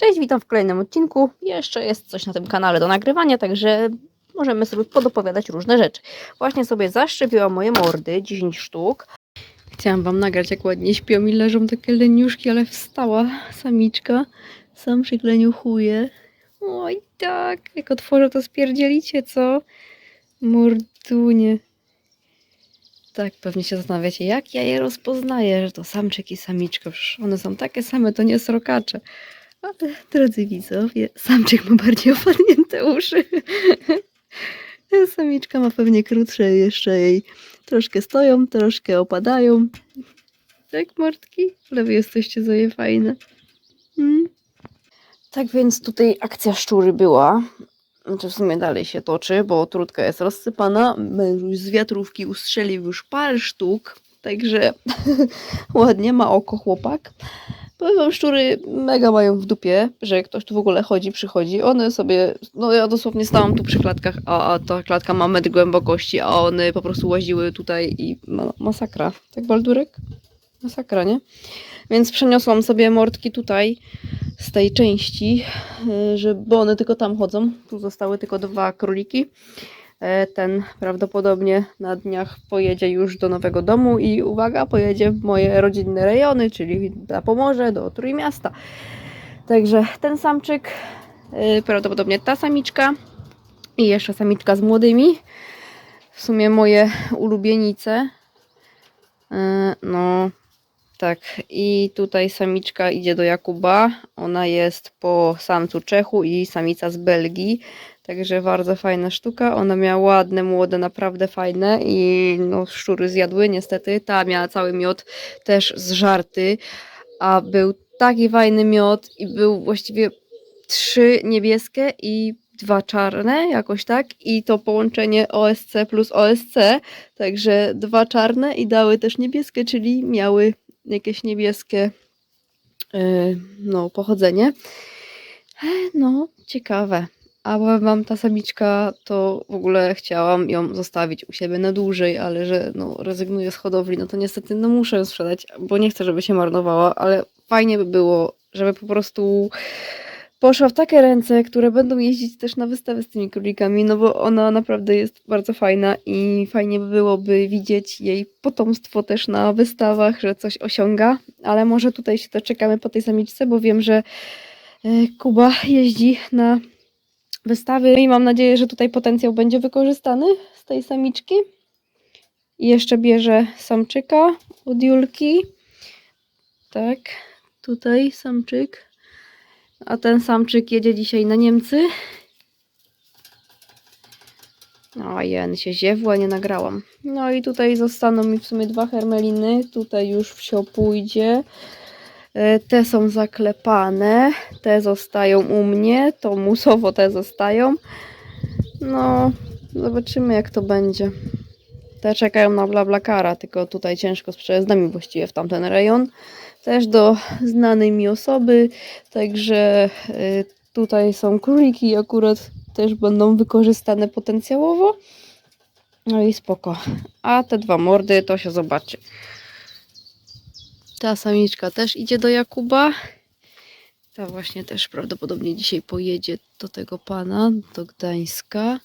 Cześć, witam w kolejnym odcinku. Jeszcze jest coś na tym kanale do nagrywania, także możemy sobie podopowiadać różne rzeczy. Właśnie sobie zaszczepiłam moje mordy, 10 sztuk. Chciałam wam nagrać, jak ładnie śpią i leżą takie leniuszki, ale wstała samiczka. Sam przykleniuchuje. Oj tak, jak otworzę to spierdzielicie, co? Mordunie. Tak, pewnie się zastanawiacie, jak ja je rozpoznaję, że to samczyk i samiczka. Przecież one są takie same, to nie srokacze. Ale drodzy widzowie, samczyk ma bardziej opadnięte uszy. Samiczka ma pewnie krótsze, jeszcze jej troszkę stoją, troszkę opadają. Tak, mordki? Ale wy jesteście zoje fajne. Mm. Tak więc tutaj akcja szczury była. Znaczy w sumie dalej się toczy, bo trudka jest rozsypana. Mężuś z wiatrówki ustrzelił już parę sztuk, także ładnie ma oko chłopak. Powiem szczury mega mają w dupie, że ktoś tu w ogóle chodzi, przychodzi. One sobie, no ja dosłownie stałam tu przy klatkach, a, a ta klatka ma metr głębokości, a one po prostu łaziły tutaj i ma, masakra. Tak, Baldurek? Masakra, nie? Więc przeniosłam sobie mordki tutaj z tej części, y, że, bo one tylko tam chodzą. Tu zostały tylko dwa króliki. E, Ten prawdopodobnie na dniach pojedzie już do nowego domu i uwaga, pojedzie w moje rodzinne rejony, czyli na Pomorze, do Trójmiasta. Także ten samczyk, y, prawdopodobnie ta samiczka i jeszcze samiczka z młodymi. W sumie moje ulubienice. E, No, tak. I tutaj samiczka idzie do Jakuba. Ona jest po samcu Czechu i samica z Belgii. Także bardzo fajna sztuka. Ona miała ładne, młode, naprawdę fajne i no, szczury zjadły niestety. Ta miała cały miod też zżarty, a był taki fajny miod i był właściwie trzy niebieskie i dwa czarne, jakoś tak. I to połączenie OSC plus OSC, także dwa czarne i dały też niebieskie, czyli miały jakieś niebieskie yy, no, pochodzenie. E, No, ciekawe. A powiem wam, ta samiczka to w ogóle chciałam ją zostawić u siebie na dłużej, ale że no, rezygnuję z hodowli, no to niestety no, muszę ją sprzedać, bo nie chcę, żeby się marnowała, ale fajnie by było, żeby po prostu poszła w takie ręce, które będą jeździć też na wystawy z tymi królikami, no bo ona naprawdę jest bardzo fajna i fajnie by byłoby widzieć jej potomstwo też na wystawach, że coś osiąga, ale może tutaj się doczekamy po tej samiczce, bo wiem, że e, Kuba jeździ na wystawy i mam nadzieję, że tutaj potencjał będzie wykorzystany z tej samiczki. I jeszcze bierze samczyka od Julki. Tak, tutaj samczyk. A ten samczyk jedzie dzisiaj na Niemcy. No, jen się ziewła, nie nagrałam. No i tutaj zostaną mi w sumie dwa hermeliny. Tutaj już wsio pójdzie. E, Te są zaklepane, te zostają u mnie, to musowo te zostają. No, zobaczymy jak to będzie. Te czekają na BlaBlaCara, tylko tutaj ciężko z przejazdami właściwie w tamten rejon. Też do znanej mi osoby, także y, tutaj są króliki akurat też będą wykorzystane potencjałowo. No i spoko. A te dwa mordy to się zobaczy. Ta samiczka też idzie do Jakuba. Ta właśnie też prawdopodobnie dzisiaj pojedzie do tego pana, do Gdańska.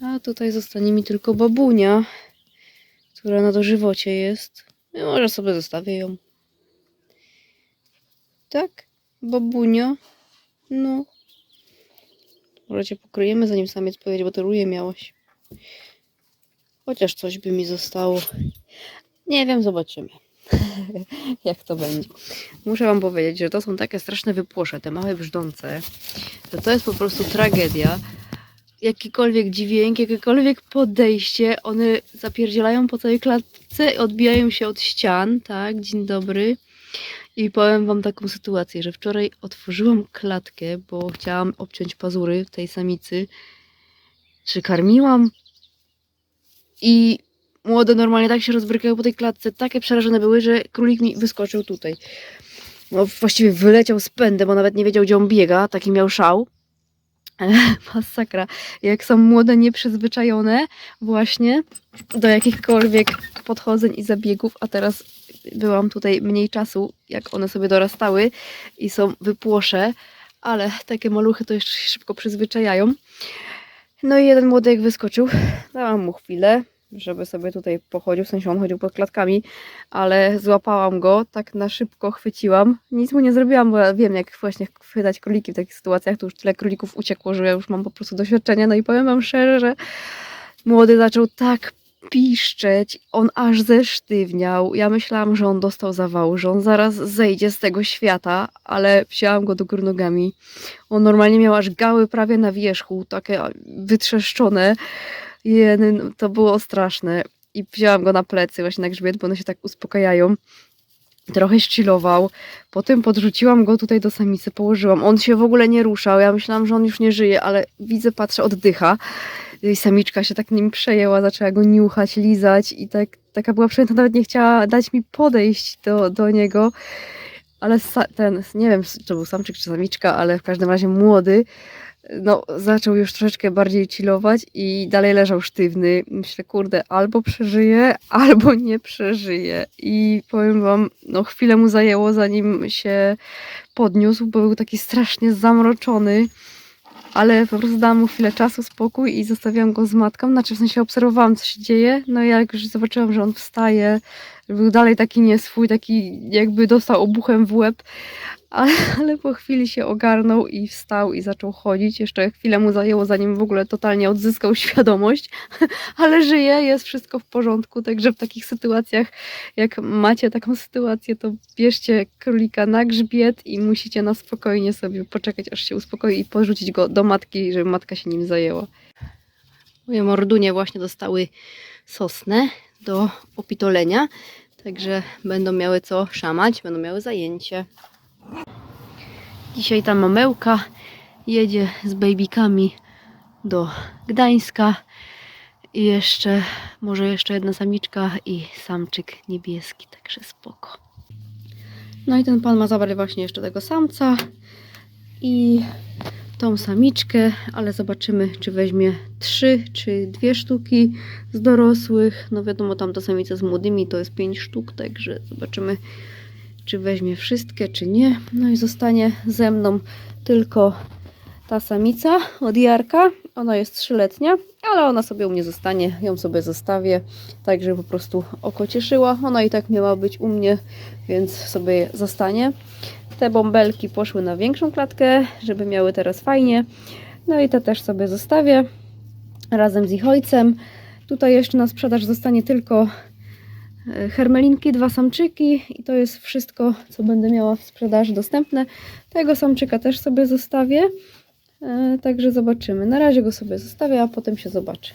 A tutaj zostanie mi tylko babunia, która na dożywocie jest. I może sobie zostawię ją. Tak? Babunio? No. Może cię pokryjemy, zanim samiec pojedzie, bo to ruje. Chociaż coś by mi zostało. Nie wiem, zobaczymy. Jak to będzie. Muszę wam powiedzieć, że to są takie straszne wypłosze, te małe brzdące, że to jest po prostu tragedia. Jakikolwiek dźwięk, jakiekolwiek podejście, one zapierdzielają po całej klatce, odbijają się od ścian, tak, dzień dobry. I powiem wam taką sytuację, że wczoraj otworzyłam klatkę, bo chciałam obciąć pazury tej samicy. Czy karmiłam? I młode normalnie tak się rozbrykały po tej klatce, takie przerażone były, że królik mi wyskoczył tutaj. No, właściwie wyleciał z pędem, bo nawet nie wiedział, gdzie on biega, taki miał szał. Masakra. Jak są młode, nieprzyzwyczajone właśnie do jakichkolwiek podchodzeń i zabiegów, a teraz byłam tutaj mniej czasu, jak one sobie dorastały i są wypłosze, ale takie maluchy to jeszcze się szybko przyzwyczajają. No i jeden młodek wyskoczył. Dałam mu chwilę, żeby sobie tutaj pochodził, w sensie on chodził pod klatkami, ale złapałam go, tak na szybko chwyciłam. Nic mu nie zrobiłam, bo ja wiem jak właśnie chwytać króliki w takich sytuacjach, to już tyle królików uciekło, że ja już mam po prostu doświadczenie. No i powiem wam szczerze, że młody zaczął tak piszczeć, on aż zesztywniał. Ja myślałam, że on dostał zawału, że on zaraz zejdzie z tego świata, ale wzięłam go do góry nogami. On normalnie miał aż gały prawie na wierzchu, takie wytrzeszczone. Jeny, no, to było straszne. I wzięłam go na plecy właśnie na grzbiet, bo one się tak uspokajają. Trochę chillował. Potem podrzuciłam go tutaj do samicy, położyłam. On się w ogóle nie ruszał. Ja myślałam, że on już nie żyje, ale widzę, patrzę, oddycha. I samiczka się tak nim przejęła, zaczęła go niuchać, lizać i tak, taka była przejęta, nawet nie chciała dać mi podejść do, do niego. Ale ten, nie wiem, czy to był samczyk czy samiczka, ale w każdym razie młody, no zaczął już troszeczkę bardziej chillować i dalej leżał sztywny. Myślę, kurde, albo przeżyje, albo nie przeżyje. I powiem wam, no chwilę mu zajęło, zanim się podniósł, bo był taki strasznie zamroczony. Ale po prostu dałam mu chwilę czasu, spokój i zostawiłam go z matką. Znaczy w sensie obserwowałam, co się dzieje. No i jak już zobaczyłam, że on wstaje, był dalej taki nieswój, taki jakby dostał obuchem w łeb, ale, ale po chwili się ogarnął i wstał i zaczął chodzić. Jeszcze chwilę mu zajęło, zanim w ogóle totalnie odzyskał świadomość, ale żyje, jest wszystko w porządku. Także w takich sytuacjach, jak macie taką sytuację, to bierzcie królika na grzbiet i musicie na spokojnie sobie poczekać, aż się uspokoi i porzucić go do matki, żeby matka się nim zajęła. Moje mordunie właśnie dostały sosnę do opitolenia, także będą miały co szamać, będą miały zajęcie. Dzisiaj ta mamełka jedzie z bejbikami do Gdańska i jeszcze, może jeszcze jedna samiczka i samczyk niebieski, także spoko. No i ten pan ma zabrać właśnie jeszcze tego samca i tą samiczkę, ale zobaczymy, czy weźmie trzy, czy dwie sztuki z dorosłych. No wiadomo, tam to samice z młodymi to jest pięć sztuk, także zobaczymy, czy weźmie wszystkie, czy nie. No i zostanie ze mną tylko ta samica od Jarka. Ona jest trzyletnia, ale ona sobie u mnie zostanie, ją sobie zostawię, tak żeby po prostu oko cieszyła. Ona i tak miała być u mnie, więc sobie zostanie. Te bąbelki poszły na większą klatkę, żeby miały teraz fajnie. No i te też sobie zostawię razem z ich ojcem. Tutaj jeszcze na sprzedaż zostanie tylko hermelinki, dwa samczyki i to jest wszystko, co będę miała w sprzedaży dostępne. Tego samczyka też sobie zostawię, e, także zobaczymy. Na razie go sobie zostawię, a potem się zobaczy,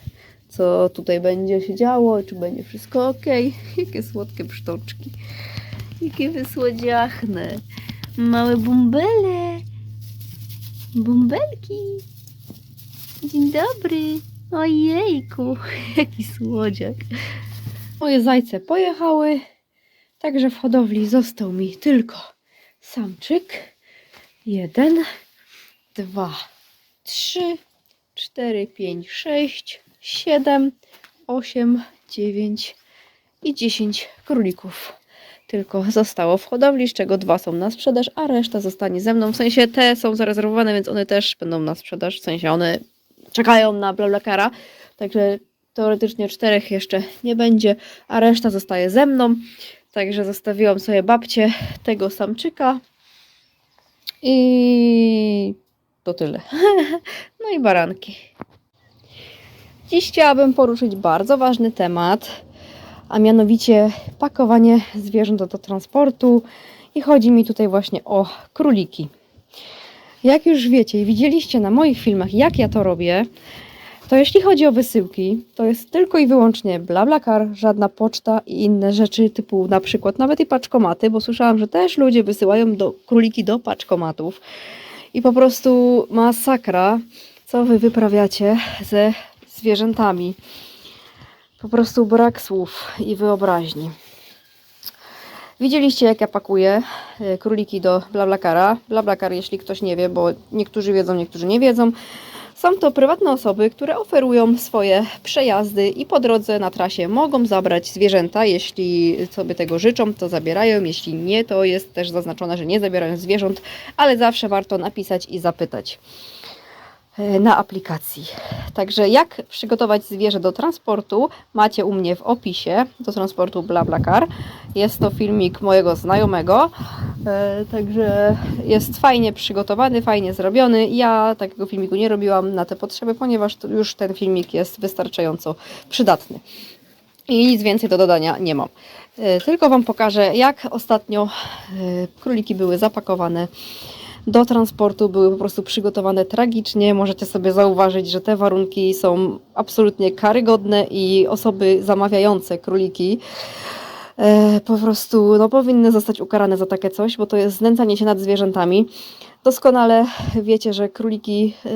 co tutaj będzie się działo, czy będzie wszystko ok. Jakie słodkie pszczoczki, jakie wysłodziachne. Małe bumbele. Bumbelki. Dzień dobry. Ojejku, jaki słodziak. Moje zajce pojechały, także w hodowli został mi tylko samczyk. Jeden, dwa, trzy, cztery, pięć, sześć, siedem, osiem, dziewięć i dziesięć królików tylko zostało w hodowli, z czego dwa są na sprzedaż, a reszta zostanie ze mną. W sensie te są zarezerwowane, więc one też będą na sprzedaż. W sensie one czekają na Blablakara, także teoretycznie czterech jeszcze nie będzie, a reszta zostaje ze mną. Także zostawiłam sobie babcię tego samczyka i to tyle. No i baranki. Dziś chciałabym poruszyć bardzo ważny temat, a mianowicie pakowanie zwierząt do transportu i chodzi mi tutaj właśnie o króliki. Jak już wiecie i widzieliście na moich filmach, jak ja to robię, to jeśli chodzi o wysyłki, to jest tylko i wyłącznie BlaBlaCar, żadna poczta i inne rzeczy typu na przykład nawet i paczkomaty, bo słyszałam, że też ludzie wysyłają do, króliki do paczkomatów i po prostu masakra, co wy wyprawiacie ze zwierzętami. Po prostu brak słów i wyobraźni. Widzieliście, jak ja pakuję e, króliki do BlaBlaCara. BlaBlaCar, jeśli ktoś nie wie, bo niektórzy wiedzą, niektórzy nie wiedzą, Są to prywatne osoby, które oferują swoje przejazdy i po drodze na trasie mogą zabrać zwierzęta. Jeśli sobie tego życzą, to zabierają. Jeśli nie, to jest też zaznaczone, że nie zabierają zwierząt, ale zawsze warto napisać i zapytać na aplikacji. Także jak przygotować zwierzę do transportu macie u mnie w opisie do transportu BlaBlaCar. Jest to filmik mojego znajomego, e, także jest fajnie przygotowany, fajnie zrobiony. Ja takiego filmiku nie robiłam na te potrzeby, ponieważ już ten filmik jest wystarczająco przydatny. I nic więcej do dodania nie mam. E, Tylko Wam pokażę, jak ostatnio e, króliki były zapakowane do transportu, były po prostu przygotowane tragicznie. Możecie sobie zauważyć, że te warunki są absolutnie karygodne i osoby zamawiające króliki e, po prostu no, powinny zostać ukarane za takie coś, bo to jest znęcanie się nad zwierzętami. Doskonale wiecie, że króliki e,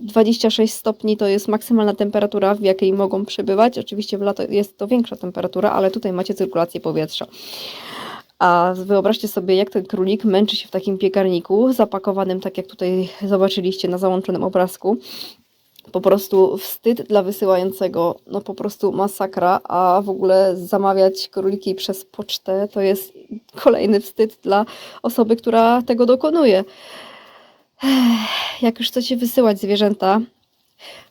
26 stopni to jest maksymalna temperatura, w jakiej mogą przebywać. Oczywiście w lato jest to większa temperatura, ale tutaj macie cyrkulację powietrza. A wyobraźcie sobie, jak ten królik męczy się w takim piekarniku, zapakowanym, tak jak tutaj zobaczyliście na załączonym obrazku. Po prostu wstyd dla wysyłającego, no po prostu masakra, a w ogóle zamawiać króliki przez pocztę to jest kolejny wstyd dla osoby, która tego dokonuje. Jak już chcecie wysyłać zwierzęta,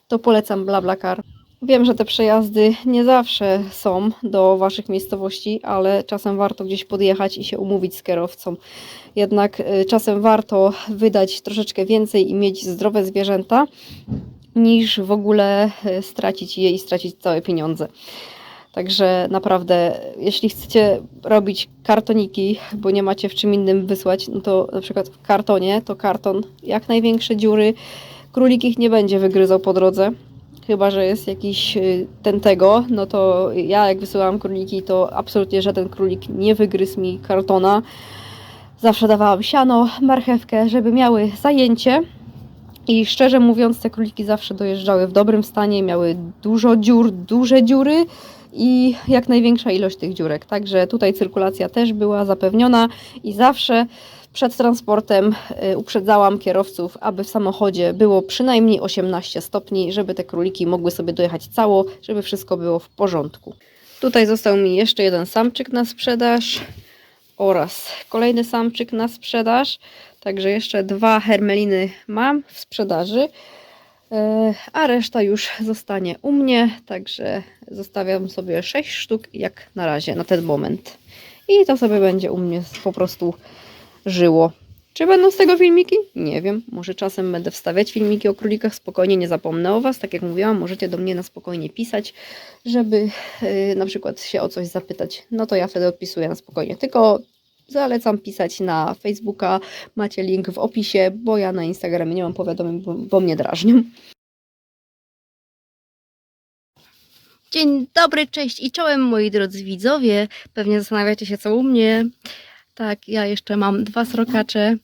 to polecam BlaBlaCar. Wiem, że te przejazdy nie zawsze są do Waszych miejscowości, ale czasem warto gdzieś podjechać i się umówić z kierowcą. Jednak y, czasem warto wydać troszeczkę więcej i mieć zdrowe zwierzęta, niż w ogóle y, stracić je i stracić całe pieniądze. Także naprawdę, jeśli chcecie robić kartoniki, bo nie macie w czym innym wysłać, no to na przykład w kartonie, to karton, jak największe dziury, królik ich nie będzie wygryzał po drodze. Chyba, że jest jakiś y, ten tego, no to ja jak wysyłałam króliki, to absolutnie żaden królik nie wygryzł mi kartona. Zawsze dawałam siano, marchewkę, żeby miały zajęcie. I szczerze mówiąc, te króliki zawsze dojeżdżały w dobrym stanie, miały dużo dziur, duże dziury i jak największa ilość tych dziurek. Także tutaj cyrkulacja też była zapewniona i zawsze przed transportem y, uprzedzałam kierowców, aby w samochodzie było przynajmniej 18 stopni, żeby te króliki mogły sobie dojechać cało, żeby wszystko było w porządku. Tutaj został mi jeszcze jeden samczyk na sprzedaż oraz kolejny samczyk na sprzedaż. Także jeszcze dwa hermeliny mam w sprzedaży, e, a reszta już zostanie u mnie. Także zostawiam sobie 6 sztuk jak na razie, na ten moment. I to sobie będzie u mnie po prostu żyło. Czy będą z tego filmiki? Nie wiem. Może czasem będę wstawiać filmiki o królikach. Spokojnie nie zapomnę o Was. Tak jak mówiłam, możecie do mnie na spokojnie pisać, żeby yy, na przykład się o coś zapytać. No to ja wtedy odpisuję na spokojnie. Tylko zalecam pisać na Facebooka. Macie link w opisie, bo ja na Instagramie nie mam powiadomień, bo, bo mnie drażnią. Dzień dobry, cześć i czołem moi drodzy widzowie. Pewnie zastanawiacie się co u mnie. Tak, ja jeszcze mam dwa srokacze,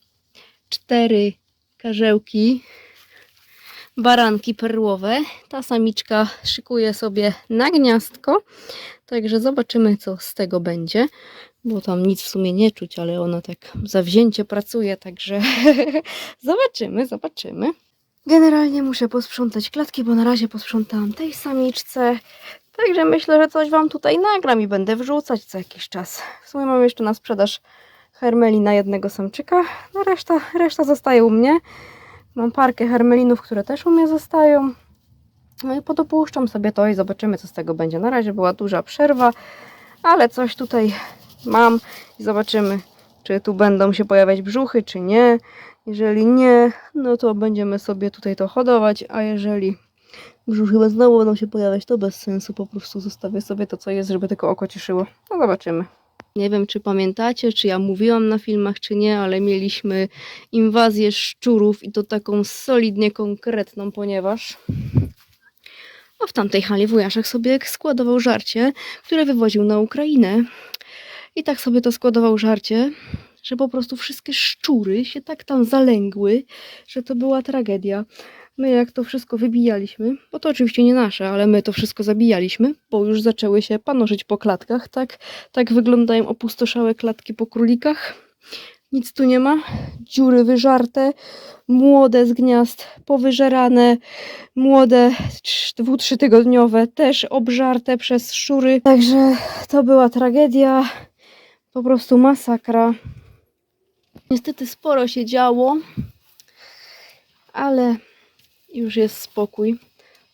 cztery karzełki, baranki perłowe. Ta samiczka szykuje sobie na gniazdko, także zobaczymy co z tego będzie, bo tam nic w sumie nie czuć, ale ona tak zawzięcie pracuje, także zobaczymy, zobaczymy. Generalnie muszę posprzątać klatki, bo na razie posprzątałam tej samiczce. Także myślę, że coś Wam tutaj nagram i będę wrzucać co jakiś czas. W sumie mam jeszcze na sprzedaż hermeli na jednego samczyka, na reszta, reszta zostaje u mnie. Mam parkę hermelinów, które też u mnie zostają. No i podopuszczam sobie to i zobaczymy co z tego będzie. Na razie była duża przerwa, ale coś tutaj mam i zobaczymy czy tu będą się pojawiać brzuchy, czy nie. Jeżeli nie, no to będziemy sobie tutaj to hodować, a jeżeli brzuchy chyba znowu będą się pojawiać, to bez sensu, po prostu zostawię sobie to, co jest, żeby tylko oko cieszyło. No zobaczymy. Nie wiem, czy pamiętacie, czy ja mówiłam na filmach, czy nie, ale mieliśmy inwazję szczurów i to taką solidnie konkretną, ponieważ no, w tamtej hali wujaszek sobie składował żarcie, które wywoził na Ukrainę. I tak sobie to składował żarcie, że po prostu wszystkie szczury się tak tam zalęgły, że to była tragedia. My jak to wszystko wybijaliśmy, bo to oczywiście nie nasze, ale my to wszystko zabijaliśmy, bo już zaczęły się panoszyć po klatkach, tak, tak wyglądają opustoszałe klatki po królikach. Nic tu nie ma. Dziury wyżarte, młode z gniazd powyżerane, młode dwu, trzytygodniowe też obżarte przez szczury. Także to była tragedia. Po prostu masakra. Niestety sporo się działo, ale już jest spokój.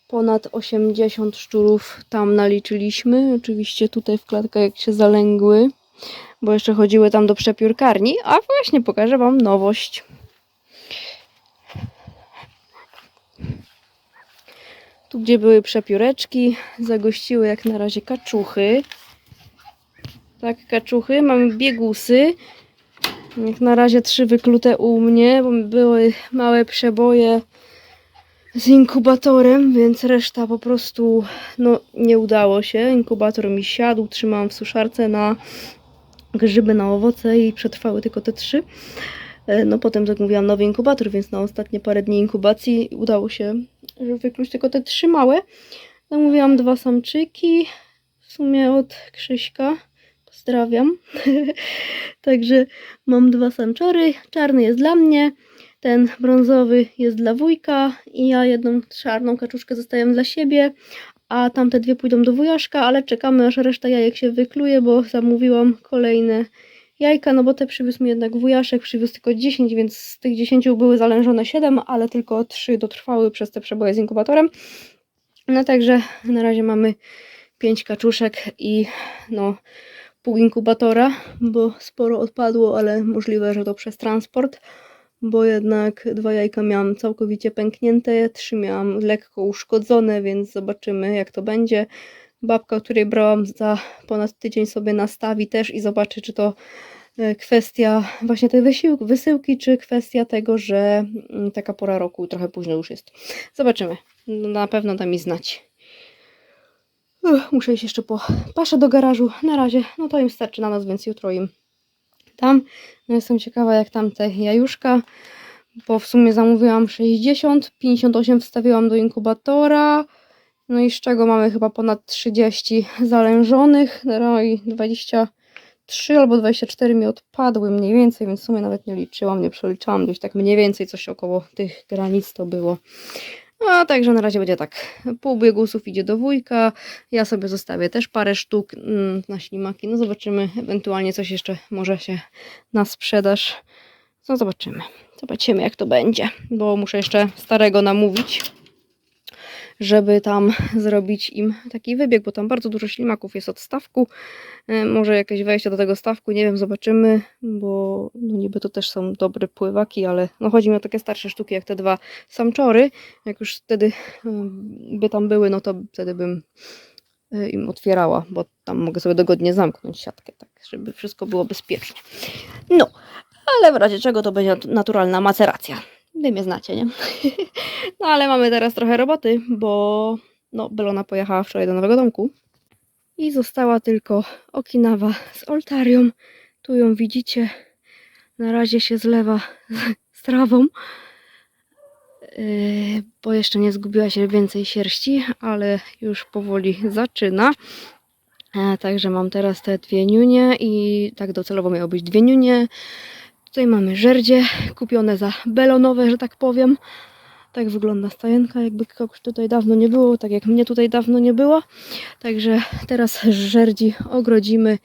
Ponad 80 szczurów tam naliczyliśmy. Oczywiście tutaj w klatkach jak się zalęgły, bo jeszcze chodziły tam do przepiórkarni. A właśnie pokażę Wam nowość. Tu, gdzie były przepióreczki, zagościły jak na razie kaczuchy. Tak, kaczuchy. Mamy biegusy. Jak na razie trzy wyklute u mnie, bo były małe przeboje z inkubatorem, więc reszta po prostu no, nie udało się. Inkubator mi siadł, trzymałam w suszarce na grzyby, na owoce i przetrwały tylko te trzy. E, No potem zamówiłam nowy inkubator, więc na ostatnie parę dni inkubacji udało się wykluć tylko te trzy małe. Zamówiłam dwa samczyki, w sumie od Krzyśka. Pozdrawiam. Także mam dwa samczory. Czarny jest dla mnie, ten brązowy jest dla wujka i ja jedną czarną kaczuszkę zostawiam dla siebie, a tamte dwie pójdą do wujaszka, ale czekamy aż reszta jajek się wykluje, bo zamówiłam kolejne jajka, no bo te przywiózł mi jednak wujaszek, przywiózł tylko 10, więc z tych 10 były zalężone 7, ale tylko 3 dotrwały przez te przeboje z inkubatorem. No także na razie mamy 5 kaczuszek i no pół inkubatora, bo sporo odpadło, ale możliwe, że to przez transport, bo jednak dwa jajka miałam całkowicie pęknięte, trzy miałam lekko uszkodzone, więc zobaczymy jak to będzie. Babka, której brałam za ponad tydzień sobie nastawi też i zobaczy, czy to e, kwestia właśnie tej wysiłku, wysyłki, czy kwestia tego, że mm, taka pora roku trochę późno już jest. Zobaczymy. No, Na pewno da mi znać. Uch, muszę iść jeszcze po paszę do garażu. Na razie, no to im starczy na nas, więc jutro im tam. No jestem ciekawa, jak tam te jajuszka, bo w sumie zamówiłam 60, 58 wstawiłam do inkubatora, no i z czego mamy chyba ponad 30 zalężonych, no i 23 albo 24 mi odpadły mniej więcej, więc w sumie nawet nie liczyłam, nie przeliczałam, gdzieś tak mniej więcej coś około tych granic to było. No, także na razie będzie tak. Pół biegusów idzie do wujka. Ja sobie zostawię też parę sztuk mm, na ślimaki. No zobaczymy. Ewentualnie coś jeszcze może się na sprzedaż. No zobaczymy. Zobaczymy jak to będzie. Bo muszę jeszcze starego namówić, żeby tam zrobić im taki wybieg, bo tam bardzo dużo ślimaków jest od stawku. E, Może jakieś wejście do tego stawku, nie wiem, zobaczymy, bo no niby to też są dobre pływaki, ale no chodzi mi o takie starsze sztuki jak te dwa samczory. Jak już wtedy em, by tam były, no to wtedy bym e, im otwierała, bo tam mogę sobie dogodnie zamknąć siatkę, tak, żeby wszystko było bezpiecznie. No, ale w razie czego to będzie nat- naturalna maceracja. Wy mnie znacie, nie? no ale mamy teraz trochę roboty, bo no, Belona pojechała wczoraj do nowego domku i została tylko Okinawa z oltarią. Tu ją widzicie. Na razie się zlewa z trawą, Yy, bo jeszcze nie zgubiła się więcej sierści, ale już powoli zaczyna. E, Także mam teraz te dwie niunie i tak docelowo miało być dwie niunie. Tutaj mamy żerdzie kupione za belonowe, że tak powiem. Tak wygląda stajenka, jakby kogoś tutaj dawno nie było, tak jak mnie tutaj dawno nie było. Także teraz żerdzi ogrodzimy.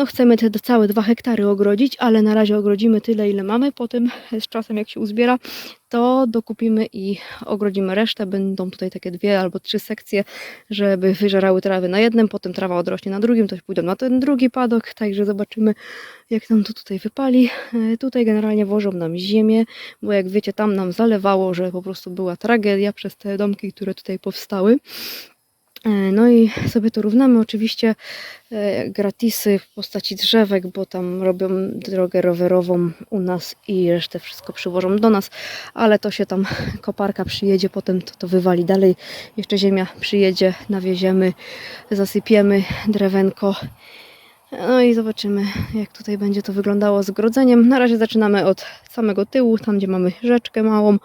No chcemy te całe dwa hektary ogrodzić, ale na razie ogrodzimy tyle, ile mamy. Potem z czasem, jak się uzbiera, to dokupimy i ogrodzimy resztę. Będą tutaj takie dwie albo trzy sekcje, żeby wyżerały trawy na jednym, potem trawa odrośnie na drugim, to pójdą na ten drugi padok, także zobaczymy jak nam to tutaj wypali. E, Tutaj generalnie wożą nam ziemię, bo jak wiecie tam nam zalewało, że po prostu była tragedia przez te domki, które tutaj powstały. E, No i sobie to równamy. Oczywiście e, gratisy w postaci drzewek, bo tam robią drogę rowerową u nas i resztę wszystko przywożą do nas, ale to się tam koparka przyjedzie, potem to, to wywali dalej. Jeszcze ziemia przyjedzie, nawieziemy, zasypiemy drewenko. No i zobaczymy, jak tutaj będzie to wyglądało z grodzeniem. Na razie zaczynamy od samego tyłu, tam gdzie mamy rzeczkę małą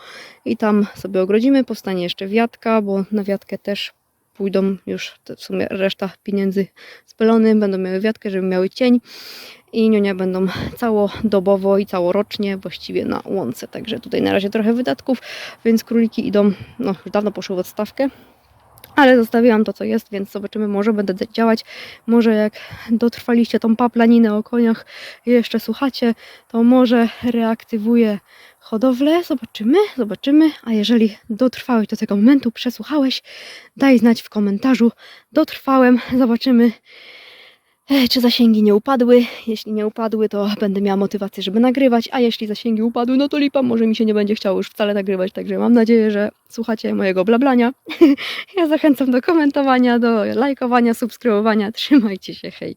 i tam sobie ogrodzimy. Powstanie jeszcze wiatka, bo na wiatkę też pójdą już w sumie reszta pieniędzy z pelony, będą miały wiatkę, żeby miały cień i nionia będą całodobowo i całorocznie właściwie na łące. Także tutaj na razie trochę wydatków, więc króliki idą, no już dawno poszły w odstawkę. Ale zostawiłam to, co jest, więc zobaczymy, może będę działać. Może jak dotrwaliście tą paplaninę o koniach jeszcze słuchacie, to może reaktywuję hodowlę. Zobaczymy, zobaczymy. A jeżeli dotrwałeś do tego momentu, przesłuchałeś, daj znać w komentarzu. Dotrwałem, zobaczymy. Czy zasięgi nie upadły? Jeśli nie upadły, to będę miała motywację, żeby nagrywać, a jeśli zasięgi upadły, no to lipa, może mi się nie będzie chciało już wcale nagrywać, także mam nadzieję, że słuchacie mojego blablania. ja zachęcam do komentowania, do lajkowania, subskrybowania. Trzymajcie się, hej!